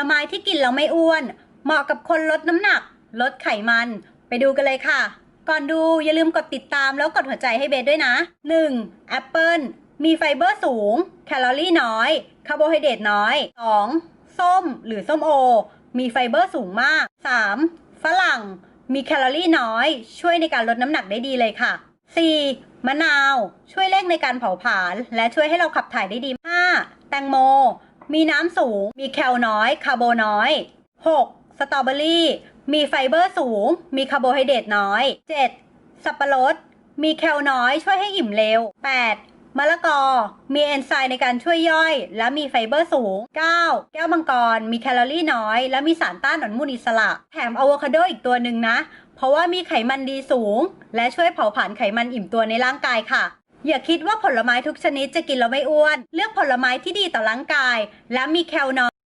ลไม้ที่กินแล้วไม่อ้วน เหมาะกับคนลดน้ำหนัก ลดไขมัน ไปดูกันเลยค่ะ ก่อนดูอย่าลืมกดติดตามแล้วกดหัวใจให้เบสด้วยนะ 1. แอปเปิลมีไฟเบอร์สูง แคลอรี่น้อย คาร์โบไฮเดรตน้อย 2. ส้มหรือส้มโอ มีไฟเบอร์สูงมาก 3. ฝรั่ง มีแคลอรี่น้อย ช่วยในการลดน้ำหนักได้ดีเลยค่ะ 4. มะนาว ช่วยเร่งในการเผาผลาญและช่วยให้เราขับถ่ายได้ดี 5. แตงโม มีน้ำสูง มีแคลน้อย คาร์โบน้อย 6. สตรอเบอรี่ มีไฟเบอร์สูง มีคาร์โบไฮเดรตน้อย 7. สับปะรด มีแคลน้อยช่วยให้อิ่มเร็ว 8. มะละกอ มีเอนไซม์ในการช่วยย่อย และมีไฟเบอร์สูง 9. แก้วมังกร มีแคลอรี่น้อย และมีสารต้านอนุมูลอิสระ แถมอะโวคาโดอีกตัวหนึ่งนะ เพราะว่ามีไขมันดีสูง และช่วยเผาผลาญไขมันอิ่มตัวในร่างกายค่ะ อย่าคิดว่าผลไม้ทุกชนิดจะกินแล้วไม่อ้วน เลือกผลไม้ที่ดีต่อร่างกาย และมีแคลน้อย